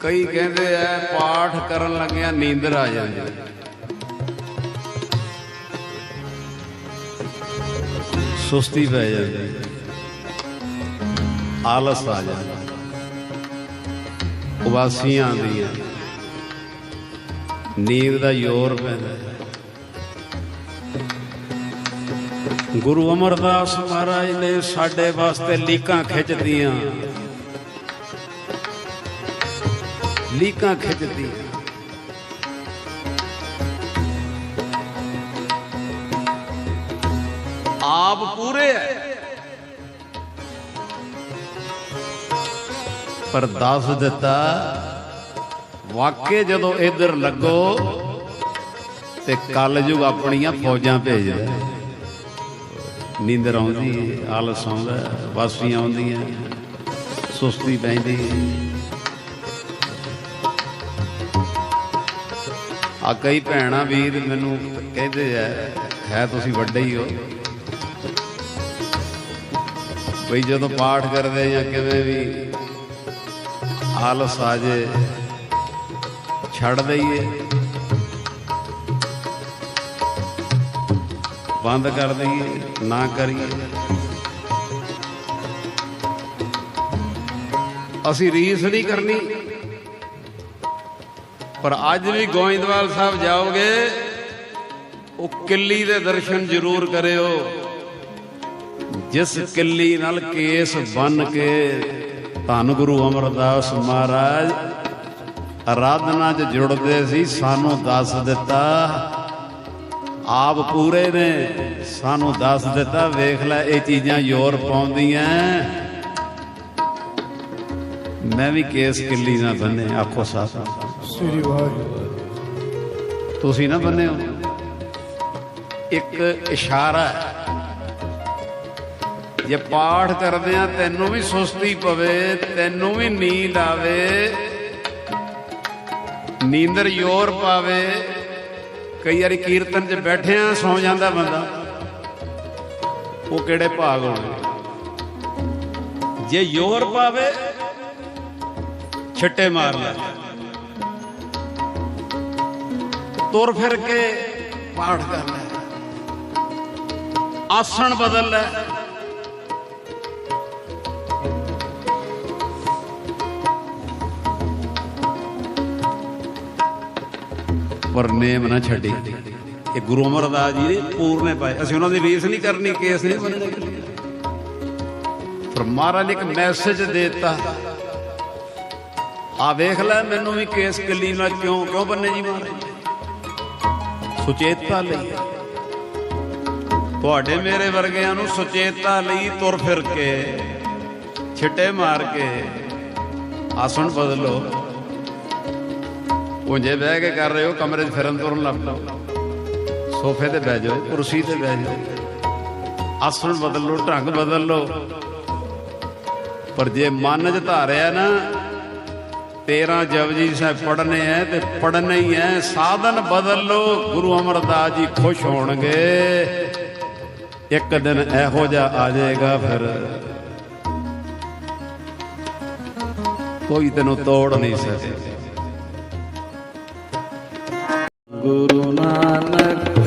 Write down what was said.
ਕਈ ਕਹਿੰਦੇ ਐ, ਪਾਠ ਕਰਨ ਲੱਗਿਆ ਨੀਂਦਰ ਆ ਜਾਂਦੀ। ਸੁਸਤੀ ਪੈ ਜਾਂਦੀ। ਆਲਸ ਆ ਜਾਂਦਾ। ਉਬਾਸੀਆਂ ਆਉਂਦੀਆਂ। ਨੀਂਦ ਦਾ ਜ਼ੋਰ ਪੈਂਦਾ। ਗੁਰੂ ਅਮਰਦਾਸ ਮਹਾਰਾਜ ਨੇ ਸਾਡੇ ਵਾਸਤੇ ਲੀਕਾਂ ਖਿੱਚਦੀਆਂ। ਲੀਕਾਂ ਖਿੱਚਦੀਆਂ ਆਪ ਪੂਰੇ ਹੈ ਪਰ ਦੱਸ ਦਿੱਤਾ ਵਾਕੇ ਜਦੋਂ ਇਧਰ ਲੱਗੋ ਤੇ ਕਲਯੁਗ ਆਪਣੀਆਂ ਫੌਜਾਂ ਭੇਜਦਾ। ਨੀਂਦਰ ਆਉਂਦੀ, ਆਲਸ ਆਉਂਦਾ, ਵਾਸੀਆਂ ਆਉਂਦੀਆਂ, ਸੁਸਤੀ ਪੈਂਦੀ। ਆ ਕਈ ਭੈਣਾਂ ਵੀਰ ਮੈਨੂੰ ਕਹਿੰਦੇ ਆ, ਹੈ ਤੁਸੀਂ ਵੱਡੇ ਹੀ ਹੋ। ਬਈ ਜਦੋਂ ਪਾਠ ਕਰਦੇ ਜਾਂ ਕਿਵੇਂ ਵੀ ਆਲਸ ਆ ਜੇ, ਛੱਡ ਦਈਏ। ਬੰਦ ਕਰ ਦਈਏ, ਨਾ ਕਰੀਏ। ਅਸੀਂ ਰੀਸ ਨਹੀਂ ਕਰਨੀ। ਪਰ ਅੱਜ ਵੀ ਗੋਇੰਦਵਾਲ ਸਾਹਿਬ ਜਾਓਗੇ, ਉਹ ਕਿੱਲੀ ਦੇ ਦਰਸ਼ਨ ਜ਼ਰੂਰ ਕਰਿਓ। ਜਿਸ ਕਿੱਲੀ ਨਾਲ ਕੇਸ ਬਨ ਕੇ ਧੰਨ ਗੁਰੂ ਅਮਰਦਾਸ ਮਹਾਰਾਜ ਆਰਾਧਨਾ 'ਚ ਜੁੜਦੇ ਸੀ, ਸਾਨੂੰ ਦੱਸ ਦਿੱਤਾ। ਆਪ ਪੂਰੇ ਨੇ, ਸਾਨੂੰ ਦੱਸ ਦਿੱਤਾ, ਵੇਖ ਲੈ, ਇਹ ਚੀਜ਼ਾਂ ਜ਼ੋਰ ਪਾਉਂਦੀਆਂ। ਮੈਂ ਵੀ ਕੇਸ ਕਿੱਲੀ ਨਾ ਬੰਨੇ ਆਖੋ ਸਾਥ। ਸ੍ਰੀ ਵਾਹਿਗੁਰੂ। ਤੁਸੀਂ ਨਾ ਬੰਨੇ ਹੋ ਇੱਕ ਇਸ਼ਾਰਾ ਜੇ ਪਾਠ ਕਰਦੇ ਆ, ਤੈਨੂੰ ਵੀ ਸੁਸਤੀ ਪਵੇ, ਤੈਨੂੰ ਵੀ ਨੀਂਦ ਆਵੇ, ਨੀਂਦਰ ਜ਼ੋਰ ਪਾਵੇ। ਕਈ ਵਾਰੀ ਕੀਰਤਨ 'ਚ ਬੈਠੇ ਸੌ ਜਾਂਦਾ ਬੰਦਾ। ਉਹ ਕਿਹੜੇ ਭਾਗ ਹੋਣਗੇ? ਜੇ ਜ਼ੋਰ ਪਾਵੇ, ਛਿੱਟੇ ਮਾਰ ਲੈ। ਤੁਰ ਫਿਰ ਕੇ ਪਾਠ ਕਰ ਲੈ ਆਸਣ ਬਦਲ ਲੈ। ਪਰ ਨੇਮ ਨਾ ਛੱਡੀ। ਇਹ ਗੁਰੂ ਅਮਰਦਾਸ ਜੀ ਨੇ ਪੂਰਨੇ ਪਾਏ। ਅਸੀਂ ਉਹਨਾਂ ਦੀ ਰੀਸ ਨਹੀਂ ਕਰਨੀ, ਕੇਸ ਨਹੀਂ ਬਣਨੇ। ਪਰ ਮਹਾਰਾਜ ਨੇ ਇੱਕ ਮੈਸੇਜ ਦਿੱਤਾ। ਆ ਵੇਖ ਲੈ, ਮੈਨੂੰ ਵੀ ਕੇਸ ਕਿੱਲੀ ਨਾਲ ਕਿਉਂ ਕਿਉਂ ਬੰਨੇ ਜੀ ਮਹਾਰਾਜ? ਸੁਚੇਤਤਾ ਲਈ ਤੁਹਾਡੇ ਮੇਰੇ ਵਰਗਿਆਂ ਨੂੰ ਸੁਚੇਤਤਾ ਲਈ ਤੁਰ ਫਿਰ ਕੇ, ਛਿੱਟੇ ਮਾਰ ਕੇ ਆਸਣ ਬਦਲੋ। ਉਂਝੇ ਬਹਿ ਕੇ ਕਰ ਰਹੇ ਹੋ, ਕਮਰੇ 'ਚ ਫਿਰਨ ਤੁਰਨ ਲੱਗ ਪਓ। ਸੋਫੇ ਤੇ ਬਹਿ ਜਾਓ, ਕੁਰਸੀ ਤੇ ਬਹਿ ਜਾਓ। ਆਸਣ ਬਦਲ ਲਓ ਢੰਗ ਬਦਲ। ਲਓ ਪਰ ਜੇ ਮਨ 'ਚ ਧਾਰਿਆ ਨਾ 13 ਜਪਜੀ ਸਾਹਿਬ ਪੜਨੇ ਐ ਤੇ ਪੜਨੇ ਹੀ ਐ। ਸਾਧਨ ਬਦਲ ਲੋ ਗੁਰੂ ਅਮਰਦਾਸ ਜੀ ਖੁਸ਼ ਹੋਣਗੇ। ਇੱਕ ਦਿਨ ਇਹੋ ਜਿਹਾ ਆ ਜਾਏਗਾ ਫਿਰ। ਕੋਈ ਤੈਨੂੰ ਤੋੜ ਨਹੀਂ ਸਕੇ ਗੁਰੂ ਨਾਨਕ